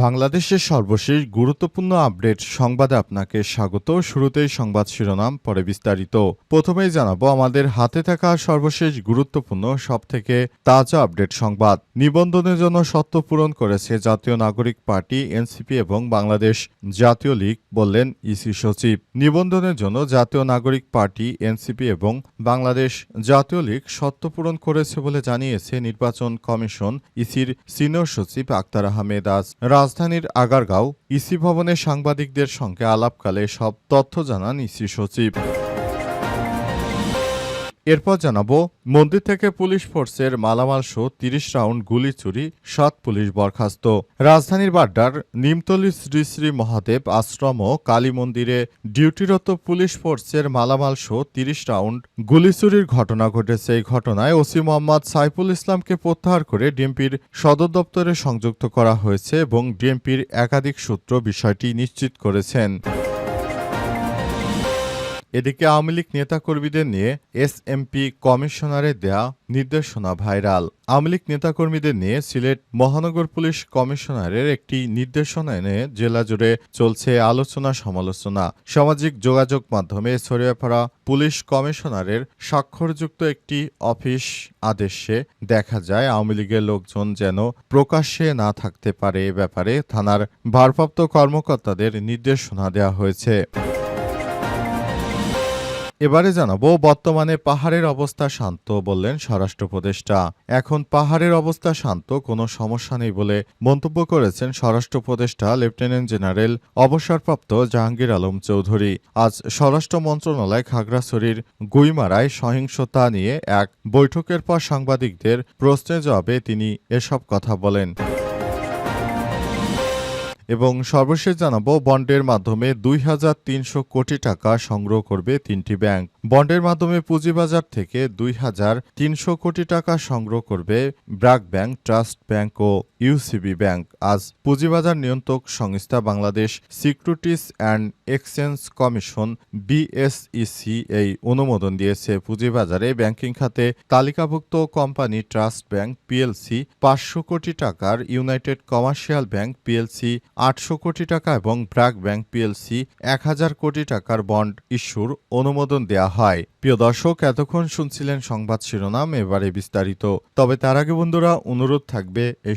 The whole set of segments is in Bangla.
বাংলাদেশের সর্বশেষ গুরুত্বপূর্ণ আপডেট সংবাদে আপনাকে স্বাগত। শুরুতেই সংবাদ শিরোনাম, পরে বিস্তারিত। প্রথমেই জানাব, আমাদের হাতে থাকা সর্বশেষ গুরুত্বপূর্ণ, সবথেকে তাজা আপডেট সংবাদ। নিবন্ধনের জন্য সত্য পূরণ করেছে জাতীয় নাগরিক পার্টি, এনসিপি এবং বাংলাদেশ জাতীয় লীগ, বললেন ইসি সচিব। নিবন্ধনের জন্য জাতীয় নাগরিক পার্টি, এনসিপি এবং বাংলাদেশ জাতীয় লীগ সত্য পূরণ করেছে বলে জানিয়েছে নির্বাচন কমিশন, ইসির সিনিয়র সচিব আক্তার আহমেদ আজ। রাজধানীর আগারগাঁও ইসি ভবনে সাংবাদিকদের সঙ্গে আলাপকালে সব তথ্য জানান ইসি সচিব। এরপর জানাব, মন্দির থেকে পুলিশ ফোর্সের মালামাল সহ তিরিশ রাউন্ড গুলি চুরি, সাত পুলিশ বরখাস্ত। রাজধানীর বাড্ডার নিমতলি শ্রী শ্রী মহাদেব আশ্রম ও কালী মন্দিরে ডিউটিরত পুলিশ ফোর্সের মালামাল সহ তিরিশ রাউন্ড গুলি চুরির ঘটনা ঘটেছে। এই ঘটনায় ওসি মোহাম্মদ সাইফুল ইসলামকে প্রত্যাহার করে ডিএমপির সদর দপ্তরে সংযুক্ত করা হয়েছে এবং ডিএমপির একাধিক সূত্র বিষয়টি নিশ্চিত করেছেন। এদিকে আওয়ামী লীগ নেতাকর্মীদের নিয়ে এসএমপি কমিশনারের দেয়া নির্দেশনা ভাইরাল। আওয়ামী লীগ নেতাকর্মীদের নিয়ে সিলেট মহানগর পুলিশ কমিশনারের একটি নির্দেশনা এনে জেলা জুড়ে চলছে আলোচনা সমালোচনা। সামাজিক যোগাযোগ মাধ্যমে ছড়িয়ে পড়া পুলিশ কমিশনারের স্বাক্ষরযুক্ত একটি অফিস আদেশে দেখা যায় আওয়ামী লীগের লোকজন যেন প্রকাশ্যে না থাকতে পারে এ ব্যাপারে থানার ভারপ্রাপ্ত কর্মকর্তাদের নির্দেশনা দেওয়া হয়েছে। এবারে জানাব, বর্তমানে পাহাড়ের অবস্থা শান্ত বললেন স্বরাষ্ট্র উপদেষ্টা। এখন পাহাড়ের অবস্থা শান্ত, কোনো সমস্যা নেই বলে মন্তব্য করেছেন স্বরাষ্ট্র উপদেষ্টা, লেফটেন্যান্ট জেনারেল অবসরপ্রাপ্ত জাহাঙ্গীর আলম চৌধুরী। আজ স্বরাষ্ট্র মন্ত্রণালয় খাগড়াছড়ির গুইমারায় সহিংসতা নিয়ে এক বৈঠকের পর সাংবাদিকদের প্রশ্নের জবাবে তিনি এসব কথা বলেন। এবং সর্বশেষ জানাব, বন্ডের মাধ্যমে দুই হাজার তিনশো কোটি টাকা সংগ্রহ করবে তিনটি ব্যাংক। বন্ডের মাধ্যমে পুঁজিবাজার থেকে দুই হাজার তিনশো কোটি টাকা সংগ্রহ করবে ব্রাক ব্যাংক, ট্রাস্ট ব্যাংক ও ইউসিবি ব্যাংক আজ পুঁজিবাজার নিয়ন্ত্রক সংস্থা Bangladesh securities and exchange commission BSEC এই অনুমোদন দিয়েছে। পুঁজিবাজারে ব্যাংকিং খাতে তালিকাভুক্ত কোম্পানি ট্রাস্ট ব্যাংক পিএলসি পাঁচশো কোটি টাকার, ইউনাইটেড কমার্শিয়াল ব্যাংক পিএলসি আটশো কোটি টাকা এবং ব্র্যাক ব্যাংক পিএলসি এক হাজার কোটি টাকার বন্ড ইস্যুর অনুমোদন দেয়া হয়। প্রিয় দর্শক, এতক্ষণ শুনছিলেন সংবাদ শিরোনাম, এবারে বিস্তারিত। তবে তার আগে বন্ধুরা, অনুরোধ থাকবে এই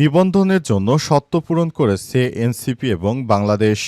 নিবন্ধনের জন্য সত্য পূরণ করেছে এনসিপি এবং বাংলাদেশ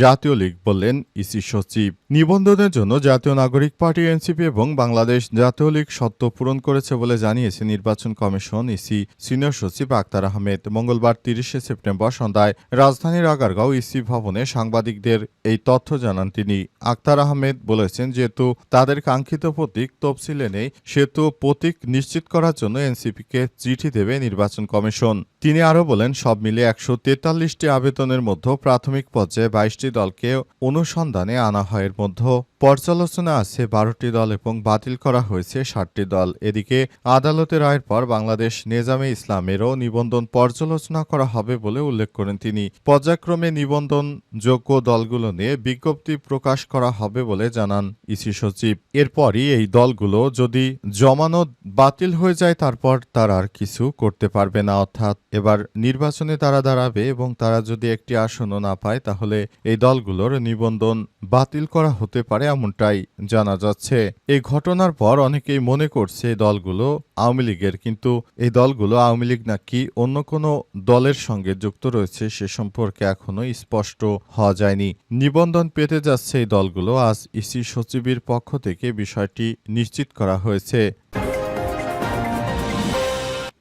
জাতীয় লীগ বললেন ইসি সচিব। নিবন্ধনের জন্য জাতীয় নাগরিক পার্টি, এনসিপি এবং বাংলাদেশ জাতীয় লীগ সত্য পূরণ করেছে বলে জানিয়েছে নির্বাচন কমিশন ইসি সিনিয়র সচিব আক্তার আহমেদ। মঙ্গলবার তিরিশে সেপ্টেম্বর সন্ধ্যায় রাজধানীর আগারগাঁও ইসি ভবনে সাংবাদিকদের এই তথ্য জানান তিনি। আক্তার আহমেদ বলেছেন, যেহেতু তাদের কাঙ্ক্ষিত প্রতীক তফসিলে নেই, সেহেতু প্রতীক নিশ্চিত করার জন্য এনসিপিকে চিঠি দেবে নির্বাচন কমিশন। তিনি আরও বলেন, সব মিলে একশো তেতাল্লিশটি আবেদনের মধ্যে প্রাথমিক পর্যায়ে বাইশটি দলকে অনুসন্ধানে আনা হয়। এর মধ্যে পর্যালোচনা আছে বারোটি দল এবং বাতিল করা হয়েছে ষাটটি দল। এদিকে আদালতের রায়ের পর বাংলাদেশ নেজামে ইসলামেরও নিবন্ধন পর্যালোচনা করা হবে বলে উল্লেখ করেন তিনি। পর্যায়ক্রমে নিবন্ধন যোগ্য দলগুলো নিয়ে বিজ্ঞপ্তি প্রকাশ করা হবে বলে জানান ইসি সচিব। এরপরই এই দলগুলো যদি জমানত বাতিল হয়ে যায়, তারপর তারা আর কিছু করতে পারবে না। অর্থাৎ এবার নির্বাচনে তারা দাঁড়াবে এবং তারা যদি একটি আসনও না পায়, তাহলে এই দলগুলোর নিবন্ধন বাতিল করা হতে পারে। এমনটাই জানা যাচ্ছে। এই ঘটনার পর অনেকেই মনে করছে এই দলগুলো আওয়ামী লীগের, কিন্তু এই দলগুলো আওয়ামী লীগ নাকি অন্য কোনো দলের সঙ্গে যুক্ত রয়েছে সে সম্পর্কে এখনও স্পষ্ট হওয়া যায়নি। নিবন্ধন পেতে যাচ্ছে এই দলগুলো। আজ ইসি সচিবের পক্ষ থেকে বিষয়টি নিশ্চিত করা হয়েছে।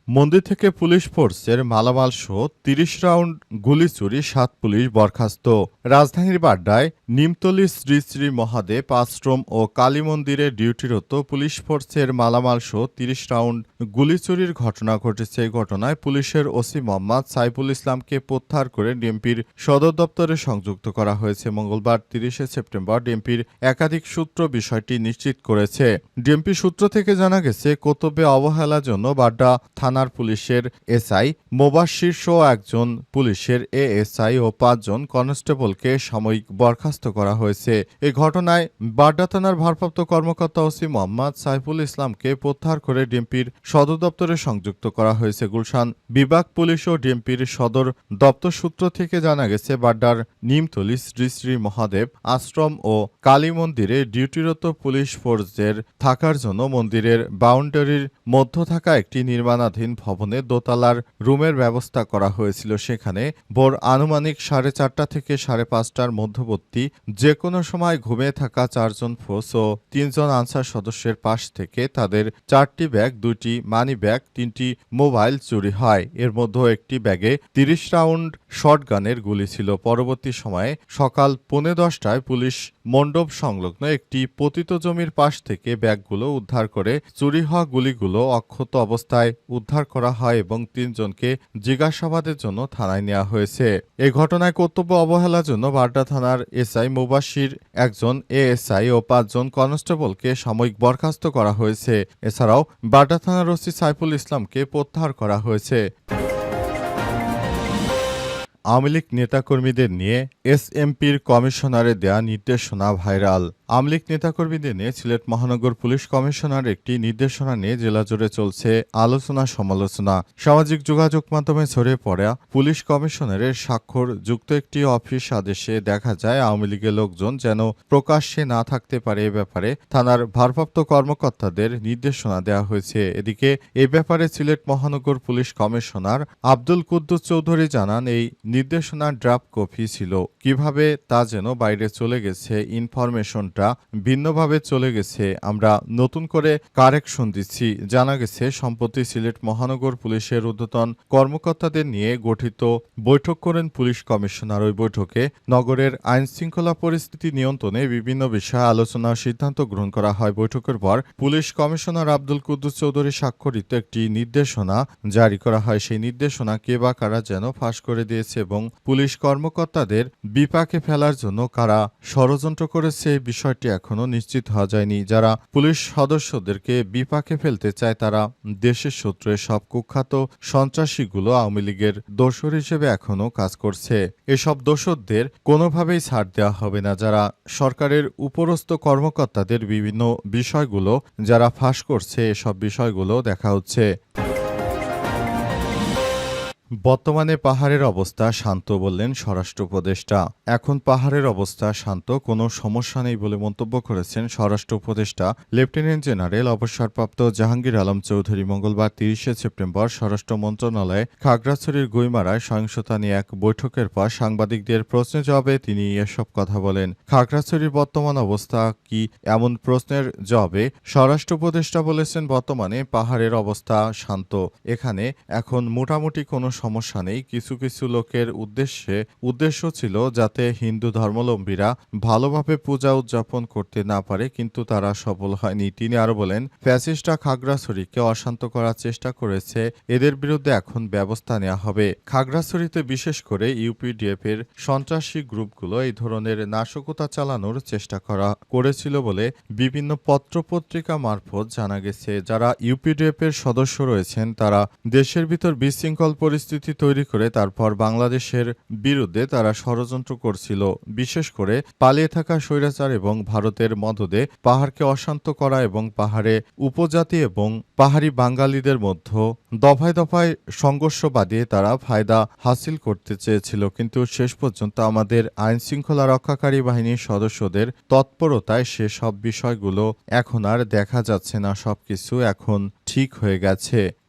মন্দির থেকে পুলিশ ফোর্সের মালামাল সহ তিরিশ রাউন্ড গুলি চুরি সাত পুলিশ বরখাস্ত। রাজধানীর বাড্ডায় নিমতলি শ্রী শ্রী মহাদেব আশ্রম ও কালী মন্দিরে ডিউটিরত পুলিশ ফোর্সের মালামাল সহ তিরিশ রাউন্ড গুলি চুরির ঘটনা ঘটেছে। এই ঘটনায় পুলিশের ওসি মোহাম্মদ সাইফুল ইসলামকে প্রত্যাহার করে ডিএমপির সদর দপ্তরে সংযুক্ত করা হয়েছে। মঙ্গলবার তিরিশে সেপ্টেম্বর ডিএমপির একাধিক সূত্র বিষয়টি নিশ্চিত করেছে। ডিএমপি সূত্র থেকে জানা গেছে, কর্তব্যে অবহেলার জন্য বাড্ডা থানার পুলিশের এসআই মোবাশির সহ একজন পুলিশের এএসআই ও পাঁচজন কনস্টেবলকে সাময়িক বরখাস্ত করা হয়েছে। এ ঘটনায় বাড্ডা থানার ভারপ্রাপ্ত কর্মকর্তা ওসি মোহাম্মদ সাইফুল ইসলামকে প্রত্যাহার করে ডিএমপির সদর দপ্তরে সংযুক্ত করা হয়েছে গুলশান বিভাগ পুলিশ ও ডিএমপির সদর দপ্তর সূত্র থেকে জানা গেছে, বাড্ডার নিমতলি শ্রী শ্রী মহাদেব আশ্রম ও কালী মন্দিরে ডিউটিরত পুলিশ ফোর্সদের থাকার জন্য মন্দিরের বাউন্ডারির মধ্য থাকা একটি নির্মাণাধীন ভবনে দোতলার রুমের ব্যবস্থা করা হয়েছিল সেখানে। ভোর আনুমানিক সাড়ে চারটা থেকে সাড়ে পাঁচটার মধ্যবর্তী যে কোনো সময় ঘুমিয়ে থাকা চারজন ফোর্স ও তিনজন আনসার সদস্যের পাশ থেকে তাদের চারটি ব্যাগ, দুইটি মানি ব্যাগ, তিনটি মোবাইল চুরি হয়। এর মধ্যে একটি ব্যাগে তিরিশ রাউন্ড শটগানের গুলি ছিল। পরবর্তী সময়ে সকাল পৌনে দশটায় পুলিশ মণ্ডপ সংলগ্ন একটি পতিত জমির পাশ থেকে ব্যাগগুলো উদ্ধার করে চুরি হওয়া গুলিগুলো অক্ষত অবস্থায় উদ্ধার করা হয় এবং তিনজনকে জিজ্ঞাসাবাদের জন্য থানায় নেওয়া হয়েছে। এ ঘটনায় কর্তব্য অবহেলার জন্য বাড্ডা থানার এসআই মুবাসির একজন এএসআই ও পাঁচজন কনস্টেবলকে সাময়িক বরখাস্ত করা হয়েছে। এছাড়াও বাড্ডা থানার ওসি সাইফুল ইসলামকে প্রত্যাহার করা হয়েছে। আওয়ামী লীগ নেতাকর্মীদের নিয়ে এসএমপির কমিশনারে দেয়া নির্দেশনা ভাইরাল। আওয়ামী লীগ নেতাকর্মীদের নিয়ে সিলেট মহানগর পুলিশ কমিশনার একটি নির্দেশনা নিয়ে জেলা জুড়ে চলছে আলোচনা সমালোচনা। সামাজিক যোগাযোগ মাধ্যমে ছড়িয়ে পড়া পুলিশ কমিশনারের স্বাক্ষর যুক্ত একটি অফিস আদেশে দেখা যায় আওয়ামী লীগের লোকজন যেন প্রকাশ্যে না থাকতে পারে এ ব্যাপারে থানার ভারপ্রাপ্ত কর্মকর্তাদের নির্দেশনা দেওয়া হয়েছে। এদিকে এ ব্যাপারে সিলেট মহানগর পুলিশ কমিশনার আব্দুল কুদ্দুস চৌধুরী জানান, এই নির্দেশনার ড্রাফট কপি ছিল। কীভাবে তা যেন বাইরে চলে গেছে, ইনফরমেশনটা ভিন্নভাবে চলে গেছে, আমরা নতুন করে কারেকশন দিচ্ছি, জানা গেছে সম্প্রতি সিলেট মহানগর পুলিশের ঊর্ধ্বতন কর্মকর্তাদের নিয়ে গঠিত বৈঠক করেন পুলিশ কমিশনার। ওই বৈঠকে নগরের আইন শৃঙ্খলা পরিস্থিতি নিয়ন্ত্রণে বিভিন্ন বিষয়ে আলোচনা ও সিদ্ধান্ত গ্রহণ করা হয়। বৈঠকের পর পুলিশ কমিশনার আব্দুল কুদ্দুস চৌধুরী স্বাক্ষরিত একটি নির্দেশনা জারি করা হয়। সেই নির্দেশনা কে বা কারা যেন ফাঁস করে দিয়েছে এবং পুলিশ কর্মকর্তাদের বিপাকে ফেলার জন্য কারা ষড়যন্ত্র করেছে এই বিষয়টি এখনও নিশ্চিত হওয়া যায়নি। যারা পুলিশ সদস্যদেরকে বিপাকে ফেলতে চায়, তারা দেশের শত্রু সব কুখ্যাত সন্ত্রাসীগুলো আওয়ামী লীগের দোসর হিসেবে এখনও কাজ করছে। এসব দোসরদের কোনোভাবেই ছাড় দেওয়া হবে না। যারা সরকারের উপরস্থ কর্মকর্তাদের বিভিন্ন বিষয়গুলো যারা ফাঁস করছে, এসব বিষয়গুলো দেখা হচ্ছে। বর্তমানে পাহাড়ের অবস্থা শান্ত বললেন স্বরাষ্ট্র উপদেষ্টা। এখন পাহাড়ের অবস্থা শান্ত, কোনো সমস্যা নেই বলে মন্তব্য করেছেন স্বরাষ্ট্র উপদেষ্টা। লেফটেন্যান্ট জেনারেল, অবসরপ্রাপ্ত জাহাঙ্গীর আলম চৌধুরী মঙ্গলবার তিরিশে সেপ্টেম্বর স্বরাষ্ট্র মন্ত্রণালয়ে খাগড়াছড়ির গুইমারায় সহিংসতা নিয়ে এক বৈঠকের পর সাংবাদিকদের প্রশ্নের জবাবে তিনি এসব কথা বলেন। খাগড়াছড়ির বর্তমান অবস্থা কি এমন প্রশ্নের জবাবে স্বরাষ্ট্র উপদেষ্টা বলেছেন, বর্তমানে পাহাড়ের অবস্থা শান্ত। এখানে এখন মোটামুটি কোনো সমস্যা নেই। কিছু কিছু লোকের উদ্দেশ্যে, উদ্দেশ্য ছিল যাতে হিন্দু ধর্মাবলম্বীরা ভালোভাবে পূজা উদযাপন করতে না পারে, কিন্তু তারা সফল হয়নি। তিনি আরও বলেন, ফ্যাসিস্টরা খাগড়াছড়িকে অশান্ত করার চেষ্টা করেছে। এদের বিরুদ্ধে এখন ব্যবস্থা নেওয়া হবে। খাগড়াছড়িতে বিশেষ করে ইউপিডিএফ এর সন্ত্রাসী গ্রুপগুলো এই ধরনের নাশকতা চালানোর চেষ্টা করা করেছিল বলে বিভিন্ন পত্রপত্রিকা মারফত জানা গেছে। যারা ইউপিডিএফ এর সদস্য রয়েছেন, তারা দেশের ভিতর বিশৃঙ্খল পরিস্থিতি তৈরি করে তারপর বাংলাদেশের বিরুদ্ধে তারা ষড়যন্ত্র করছিল। বিশেষ করে পালিয়ে থাকা স্বৈরাচার এবং ভারতের মদদে পাহাড়কে অশান্ত করা এবং পাহাড়ে উপজাতি এবং পাহাড়ি বাঙালিদের মধ্যে দফায় দফায় সংঘর্ষ বাদিয়ে তারা ফায়দা হাসিল করতে চেয়েছিল। কিন্তু শেষ পর্যন্ত আমাদের আইন শৃঙ্খলা রক্ষাকারী বাহিনীর সদস্যদের তৎপরতায় সে সব বিষয়গুলো এখন আর দেখা যাচ্ছে না। সবকিছু এখন ঠিক হয়ে গেছে।